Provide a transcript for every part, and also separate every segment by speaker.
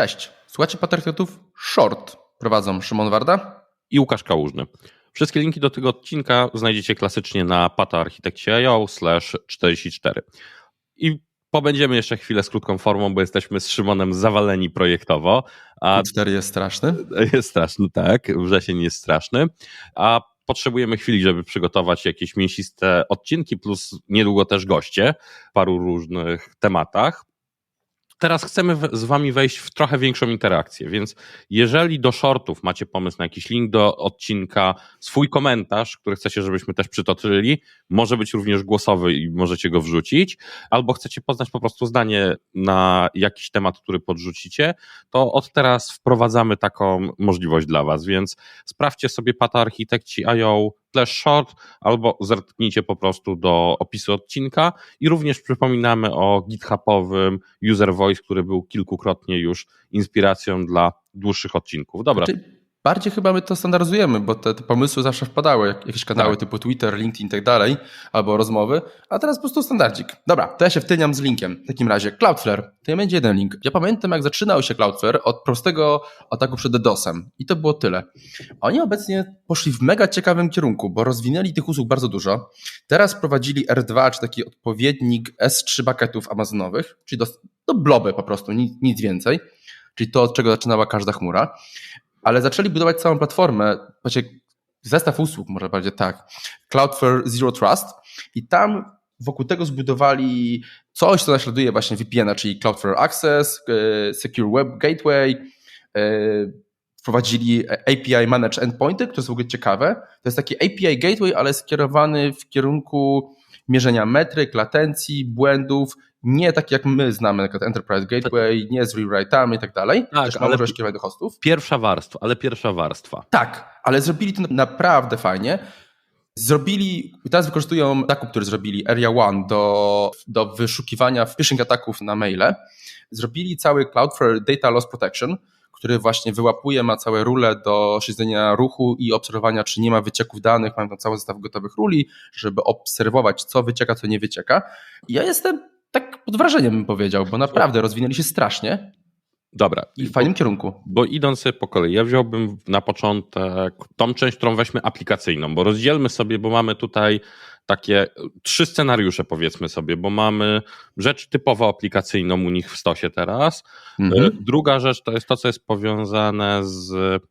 Speaker 1: Cześć, słuchacie Patriotów Short. Prowadzą Szymon Warda
Speaker 2: i Łukasz Kałużny. Wszystkie linki do tego odcinka znajdziecie klasycznie na pataarchitekcie.io slash 44. I pobędziemy jeszcze chwilę z krótką formą, bo jesteśmy z Szymonem zawaleni projektowo.
Speaker 1: A 4 jest straszny?
Speaker 2: Jest straszny, tak. Wrzesień jest straszny. A potrzebujemy chwili, żeby przygotować jakieś mięsiste odcinki, plus niedługo też goście w paru różnych tematach teraz chcemy z Wami wejść w trochę większą interakcję, więc jeżeli do shortów macie pomysł na jakiś link do odcinka, swój komentarz, który chcecie, żebyśmy też przytoczyli, może być również głosowy i możecie go wrzucić, albo chcecie poznać po prostu zdanie na jakiś temat, który podrzucicie, to od teraz wprowadzamy taką możliwość dla Was, więc sprawdźcie sobie Pata Architekci IO slash short, albo zerknijcie po prostu do opisu odcinka i również przypominamy o githubowym user voice, który był kilkukrotnie już inspiracją dla dłuższych odcinków. Dobra.
Speaker 1: Znaczy, Bardziej chyba my to standaryzujemy, bo te, te pomysły zawsze wpadały, jak, jakieś kanały tak. typu Twitter, LinkedIn i tak dalej, albo rozmowy, a teraz po prostu standardzik. Dobra, to ja się wtyniam z linkiem. W takim razie Cloudflare, to ja będzie jeden link. Ja pamiętam, jak zaczynał się Cloudflare od prostego ataku przed DDoSem i to było tyle. Oni obecnie poszli w mega ciekawym kierunku, bo rozwinęli tych usług bardzo dużo. Teraz prowadzili R2, czy taki odpowiednik S3 bucketów amazonowych, czyli do, do bloby po prostu, nic, nic więcej czyli to, od czego zaczynała każda chmura ale zaczęli budować całą platformę, zestaw usług, może bardziej tak, Cloudflare Zero Trust i tam wokół tego zbudowali coś, co naśladuje właśnie VPN-a, czyli Cloudflare Access, e, Secure Web Gateway, e, wprowadzili API Manage Endpointy, które są w ogóle ciekawe. To jest taki API Gateway, ale skierowany w kierunku mierzenia metryk, latencji, błędów nie tak jak my znamy, na przykład Enterprise Gateway, nie z rewrite'ami i tak dalej, tak, ale możesz kierować do hostów.
Speaker 2: Pierwsza warstwa, ale pierwsza warstwa.
Speaker 1: Tak, ale zrobili to naprawdę fajnie. Zrobili, teraz wykorzystują ataku, który zrobili Area One do, do wyszukiwania phishing ataków na maile. Zrobili cały Cloudflare Data Loss Protection, który właśnie wyłapuje, ma całe rule do śledzenia ruchu i obserwowania, czy nie ma wycieków danych. Mają tam cały zestaw gotowych ruli, żeby obserwować, co wycieka, co nie wycieka. Ja jestem tak pod wrażeniem bym powiedział, bo naprawdę rozwinęli się strasznie.
Speaker 2: Dobra.
Speaker 1: I w fajnym
Speaker 2: bo,
Speaker 1: kierunku.
Speaker 2: Bo idąc sobie po kolei, ja wziąłbym na początek tą część, którą weźmy aplikacyjną, bo rozdzielmy sobie, bo mamy tutaj takie trzy scenariusze, powiedzmy sobie, bo mamy rzecz typowo aplikacyjną u nich w stosie teraz. Mhm. E, druga rzecz to jest to, co jest powiązane z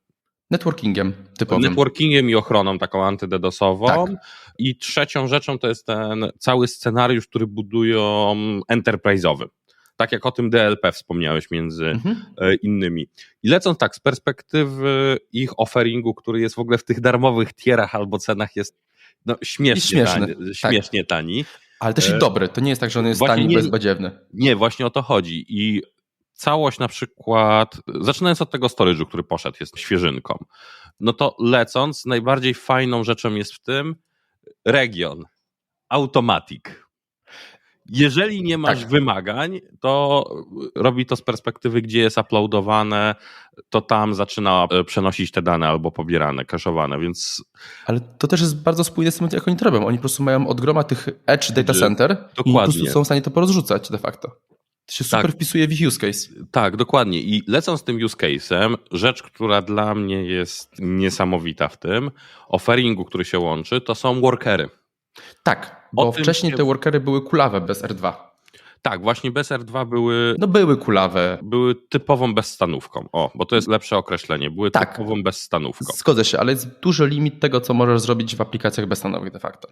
Speaker 1: Networkingiem typowym.
Speaker 2: Networkingiem i ochroną taką antydedosową. Tak. I trzecią rzeczą to jest ten cały scenariusz, który budują enterprise'owy. Tak jak o tym DLP wspomniałeś między mhm. E, innymi. I lecąc tak z perspektywy ich offeringu, który jest w ogóle w tych darmowych tierach albo cenach jest no, śmiesznie, tani, tak. śmiesznie tak. tani.
Speaker 1: Ale też i e, dobry. To nie jest tak, że on jest tani, nie, bo jest badziewny.
Speaker 2: Nie, właśnie o to chodzi. I całość na przykład, zaczynając od tego storage'u, który poszedł, jest świeżynką, no to lecąc, najbardziej fajną rzeczą jest w tym region, automatic. Jeżeli nie masz tak. wymagań, to robi to z perspektywy, gdzie jest uploadowane, to tam zaczyna e, przenosić te dane albo pobierane, kaszowane, więc...
Speaker 1: Ale to też jest bardzo spójne z tym, jak oni to robią. Oni po prostu mają od groma tych edge data center Dokładnie. i po prostu są w stanie to porozrzucać de facto. To się super tak. wpisuje w ich use case.
Speaker 2: Tak, dokładnie. I lecąc z tym use case'em, rzecz, która dla mnie jest niesamowita w tym offeringu, który się łączy, to są workery.
Speaker 1: Tak, bo wcześniej się... te workery były kulawe bez R2.
Speaker 2: Tak, właśnie bez R2 były.
Speaker 1: No były kulawe.
Speaker 2: Były typową bezstanówką. O, bo to jest lepsze określenie. Były tak. typową bezstanówką.
Speaker 1: Zgodzę się, ale jest duży limit tego, co możesz zrobić w aplikacjach bezstanowych de facto.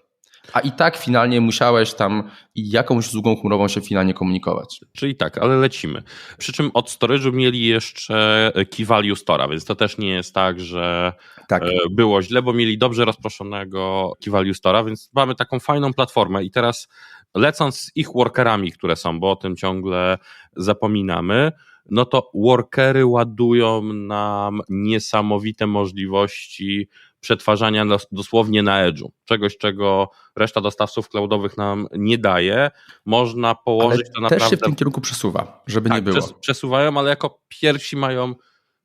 Speaker 1: A i tak finalnie musiałeś tam jakąś usługą chmurową się finalnie komunikować.
Speaker 2: Czyli tak, ale lecimy. Przy czym od storage'u mieli jeszcze key value store'a, więc to też nie jest tak, że tak. E, było źle, bo mieli dobrze rozproszonego key value store'a, więc mamy taką fajną platformę i teraz lecąc z ich workerami, które są, bo o tym ciągle zapominamy, no to workery ładują nam niesamowite możliwości przetwarzania dosłownie na edge'u. Czegoś, czego reszta dostawców cloudowych nam nie daje. Można położyć
Speaker 1: ale
Speaker 2: to naprawdę...
Speaker 1: też się w tym kierunku przesuwa, żeby tak, nie było.
Speaker 2: Przesuwają, ale jako pierwsi mają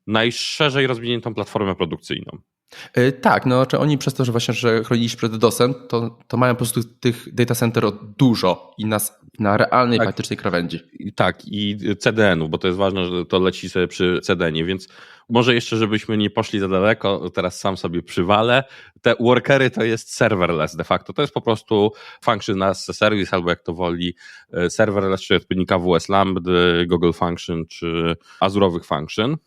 Speaker 2: najszerzej rozwiniętą platformę produkcyjną.
Speaker 1: Yy, tak, no czy oni przez to, że właśnie, że chroniliśmy przed DOSem, to, to mają po prostu tych data center dużo i nas na realnej,
Speaker 2: Tak.
Speaker 1: faktycznej krawędzi.
Speaker 2: Tak, i CDN-u, bo to jest ważne, że to leci sobie przy CDN-ie, więc może jeszcze, żebyśmy nie poszli za daleko, teraz sam sobie przywalę. Te workery to jest serverless de facto. To jest po prostu function as a service, albo jak to woli, e, serverless, czy odpowiednik AWS Lambda, Google Function, czy Azurowych Function.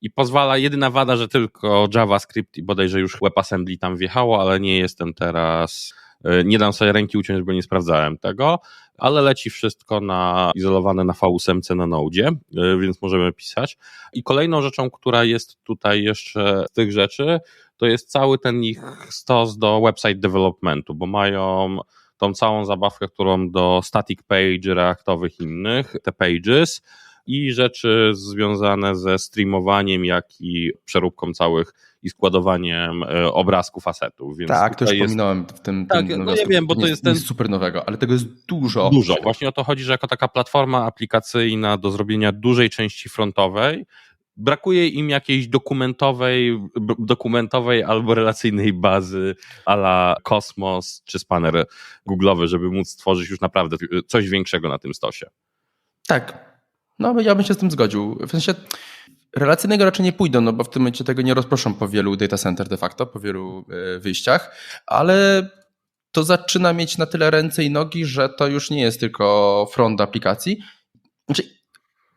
Speaker 2: I pozwala, jedyna wada, że tylko JavaScript i bodajże już WebAssembly tam wjechało, ale nie jestem teraz, e, nie dam sobie ręki uciąć, bo nie sprawdzałem tego ale leci wszystko na izolowane na V8 na Node, y, więc możemy pisać. I kolejną rzeczą, która jest tutaj jeszcze z tych rzeczy, to jest cały ten ich stos do website developmentu, bo mają tą całą zabawkę, którą do static page, reaktowych innych, te pages i rzeczy związane ze streamowaniem, jak i przeróbką całych i składowaniem y, obrazków asetów. Więc
Speaker 1: Tak, to już
Speaker 2: jest
Speaker 1: wspominałem w tym.
Speaker 2: Tak,
Speaker 1: tym
Speaker 2: no
Speaker 1: nawiasku.
Speaker 2: ja wiem, bo to jest ten-
Speaker 1: super nowego, ale tego jest dużo.
Speaker 2: Dużo. Właśnie o to chodzi, że jako taka platforma aplikacyjna do zrobienia dużej części frontowej, brakuje im jakiejś dokumentowej, dokumentowej albo relacyjnej bazy ala Cosmos czy Spanner Google'owy, żeby móc stworzyć już naprawdę coś większego na tym stosie.
Speaker 1: Tak. No, ja bym się z tym zgodził. W sensie relacyjnego raczej nie pójdą, no bo w tym momencie tego nie rozproszą po wielu data center de facto, po wielu e, wyjściach, ale to zaczyna mieć na tyle ręce i nogi, że to już nie jest tylko front aplikacji. Znaczy,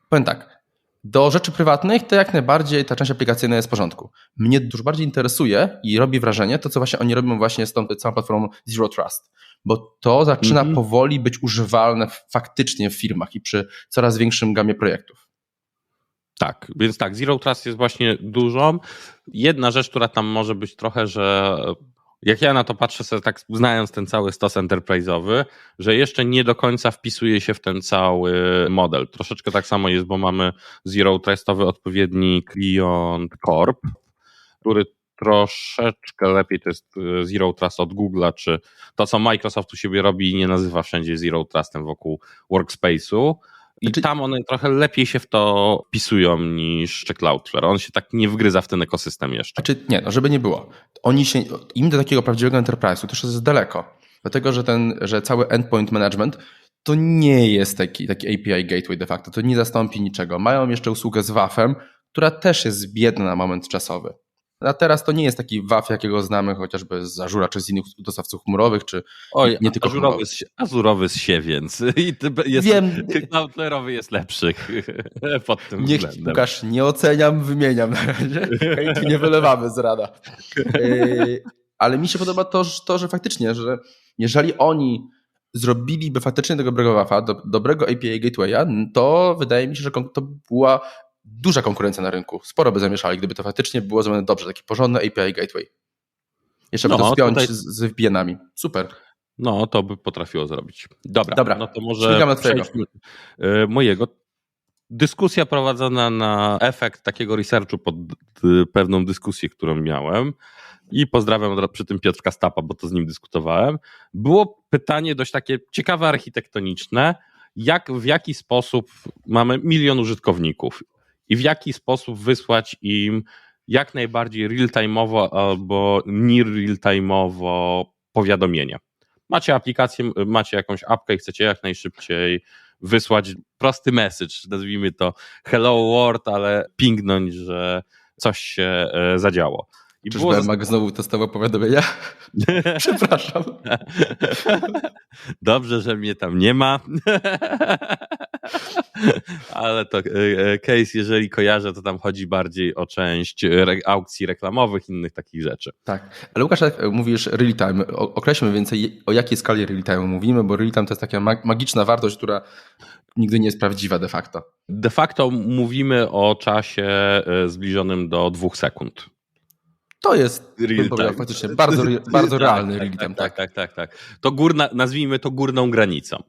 Speaker 1: powiem tak, do rzeczy prywatnych to jak najbardziej ta część aplikacyjna jest w porządku. Mnie dużo bardziej interesuje i robi wrażenie to, co właśnie oni robią właśnie z tą całą platformą Zero Trust, bo to zaczyna
Speaker 2: Mhm.
Speaker 1: powoli być używalne faktycznie w firmach i przy coraz większym gamie projektów.
Speaker 2: Tak, więc tak, Zero Trust jest właśnie dużą. Jedna rzecz, która tam może być trochę, że jak ja na to patrzę sobie tak znając ten cały stos enterprise'owy, że jeszcze nie do końca wpisuje się w ten cały model. Troszeczkę tak samo jest, bo mamy Zero Trustowy odpowiednik Beyond Corp, który troszeczkę lepiej to jest e, Zero Trust od Google'a, czy to, co Microsoft u siebie robi i nie nazywa wszędzie Zero Trustem wokół Workspace'u. I
Speaker 1: Znaczy-
Speaker 2: tam one trochę lepiej się w to pisują niż czy Cloudflare. On się tak nie wgryza w ten ekosystem jeszcze.
Speaker 1: Znaczy, nie, no żeby nie było. Oni się, im do takiego prawdziwego enterprise'u też jest daleko. Dlatego, że ten, że cały endpoint management to nie jest taki, taki API gateway de facto. To nie zastąpi niczego. Mają jeszcze usługę z WAF-em, która też jest biedna na moment czasowy. A teraz to nie jest taki WAF, jakiego znamy chociażby z Azura czy z innych dostawców chmurowych, czy
Speaker 2: Oj,
Speaker 1: nie tylko
Speaker 2: azurowy, z, azurowy z się więc. I jest,
Speaker 1: Wiem.
Speaker 2: Cloudflare'owy jest lepszy pod tym
Speaker 1: Nie,
Speaker 2: względem.
Speaker 1: Łukasz, nie oceniam, wymieniam na razie. Hejtu nie wylewamy z rada. Yy, Ale mi się podoba to, że- to, że faktycznie, że jeżeli oni zrobiliby faktycznie tego dobrego WAF-a, do, dobrego API Gatewaya, to wydaje mi się, że to była duża konkurencja na rynku. Sporo by zamieszali, gdyby to faktycznie było zrobione dobrze, taki porządny API Gateway. Jeszcze by
Speaker 2: No,
Speaker 1: to spiąć
Speaker 2: tutaj-
Speaker 1: z, VPN-ami. Super.
Speaker 2: No, to by potrafiło zrobić. Dobra,
Speaker 1: Dobra,
Speaker 2: no to może przejdźmy e, mojego. Dyskusja prowadzona na efekt takiego researchu pod pewną dyskusję, którą miałem i pozdrawiam od razu przy tym Piotrka Stapa, bo to z nim dyskutowałem. Było pytanie dość takie ciekawe architektoniczne, jak, w jaki sposób mamy milion użytkowników i w jaki sposób wysłać im jak najbardziej real-time'owo albo nie real-time'owo powiadomienia. Macie aplikację, macie jakąś apkę i chcecie jak najszybciej wysłać prosty message, nazwijmy to hello world, ale pingnąć, że coś się e, zadziało. I
Speaker 1: Czyżby
Speaker 2: zas-
Speaker 1: Mag znowu testował powiadomienia? Przepraszam.
Speaker 2: Dobrze, że mnie tam nie ma. Ale to e, e, case, jeżeli kojarzę, to tam chodzi bardziej o część aukcji reklamowych, innych takich rzeczy.
Speaker 1: Tak, ale Łukasz, jak mówisz real time, określmy więcej, o jakiej skali real time mówimy, bo real time to jest taka mag- magiczna wartość, która nigdy nie jest prawdziwa de facto.
Speaker 2: De facto mówimy o czasie e, zbliżonym do dwóch sekund.
Speaker 1: To jest,
Speaker 2: Real time.
Speaker 1: faktycznie bardzo, bardzo
Speaker 2: Tak,
Speaker 1: realny
Speaker 2: tak,
Speaker 1: real time.
Speaker 2: tak, tak, tak, tak. To górna, nazwijmy to górną granicą.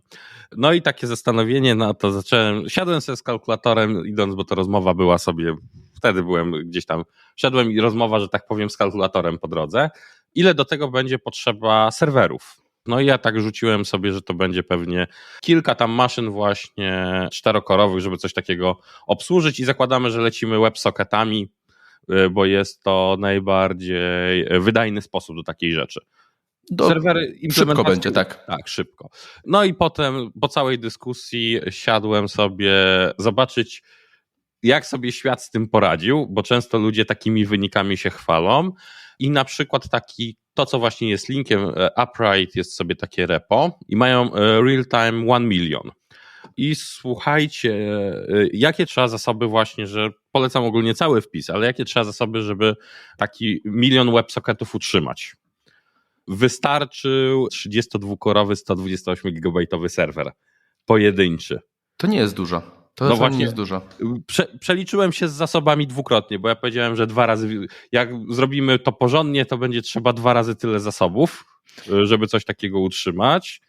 Speaker 2: No i takie zastanowienie, no to zacząłem, siadłem sobie z kalkulatorem idąc, bo to rozmowa była sobie, wtedy byłem gdzieś tam, szedłem i rozmowa, że tak powiem, z kalkulatorem po drodze. Ile do tego będzie potrzeba serwerów? No i ja tak rzuciłem sobie, że to będzie pewnie kilka tam maszyn właśnie czterokorowych, żeby coś takiego obsłużyć i zakładamy, że lecimy WebSocketami, y, bo jest to najbardziej wydajny sposób do takiej rzeczy.
Speaker 1: Do,
Speaker 2: Serwery
Speaker 1: szybko będzie, tak.
Speaker 2: Tak, szybko. No i potem po całej dyskusji siadłem sobie zobaczyć, jak sobie świat z tym poradził, bo często ludzie takimi wynikami się chwalą. I na przykład taki, to co właśnie jest linkiem, e, Upright jest sobie takie repo i mają e, real time 1 million. I słuchajcie, e, jakie trzeba zasoby właśnie, że polecam ogólnie cały wpis, ale jakie trzeba zasoby, żeby taki milion WebSocketów utrzymać? Wystarczył 32-korowy 128 GB serwer pojedynczy.
Speaker 1: To nie jest dużo. To
Speaker 2: No właśnie.
Speaker 1: nie jest dużo.
Speaker 2: Prze, przeliczyłem się z zasobami dwukrotnie, bo ja powiedziałem, że dwa razy, jak zrobimy to porządnie, to będzie trzeba dwa razy tyle zasobów, żeby coś takiego utrzymać.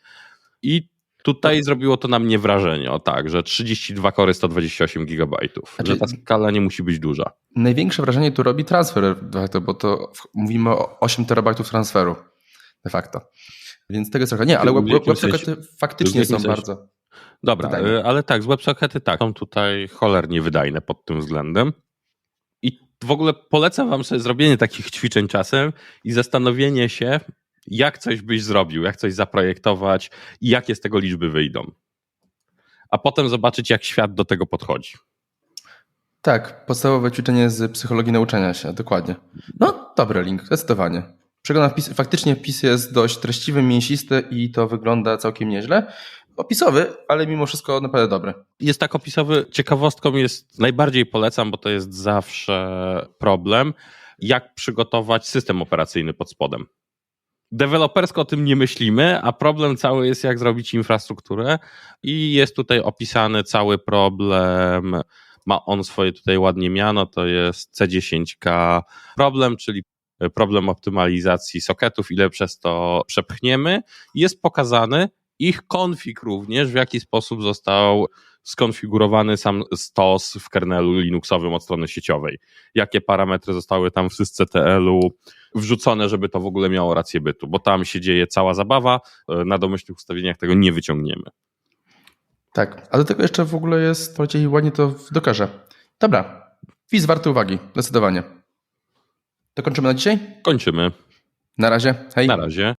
Speaker 2: I tutaj zrobiło to na mnie wrażenie, o tak, że 32 kory 128 GB,
Speaker 1: Znaczy-
Speaker 2: że ta skala nie musi być duża.
Speaker 1: Największe wrażenie tu robi transfer, bo to mówimy o 8 terabajtów transferu de facto. Więc tego jest trochę. Nie, ale WebSockety faktycznie są bardzo.
Speaker 2: Dobra,
Speaker 1: Wydajne.
Speaker 2: y, ale tak, z WebSockety tak, są tutaj cholernie wydajne pod tym względem. I w ogóle polecam wam sobie zrobienie takich ćwiczeń czasem i zastanowienie się, jak coś byś zrobił, jak coś zaprojektować i jakie z tego liczby wyjdą. A potem zobaczyć, jak świat do tego podchodzi.
Speaker 1: Tak, podstawowe ćwiczenie z psychologii nauczania się, dokładnie. No, dobry link, zdecydowanie. Przeglądam wpis, faktycznie wpis jest dość treściwy, mięsisty i to wygląda całkiem nieźle. Opisowy, ale mimo wszystko naprawdę dobry.
Speaker 2: Jest tak opisowy, ciekawostką jest, najbardziej polecam, bo to jest zawsze problem, jak przygotować system operacyjny pod spodem. Dewelopersko o tym nie myślimy, a problem cały jest, jak zrobić infrastrukturę i jest tutaj opisany cały problem. Ma on swoje tutaj ładnie miano, to jest C10K problem, czyli problem optymalizacji soketów, ile przez to przepchniemy. Jest pokazany ich konfig również, w jaki sposób został skonfigurowany sam stos w kernelu Linuxowym od strony sieciowej. Jakie parametry zostały tam w sysctl-u wrzucone, żeby to w ogóle miało rację bytu, bo tam się dzieje cała zabawa, e, na domyślnych ustawieniach tego nie wyciągniemy.
Speaker 1: Tak, a do tego jeszcze w ogóle jest, powiedzieli ładnie to w dokarze. Dobra, wpis warty uwagi, zdecydowanie. To kończymy na dzisiaj?
Speaker 2: Kończymy.
Speaker 1: Na razie, hej.
Speaker 2: Na razie.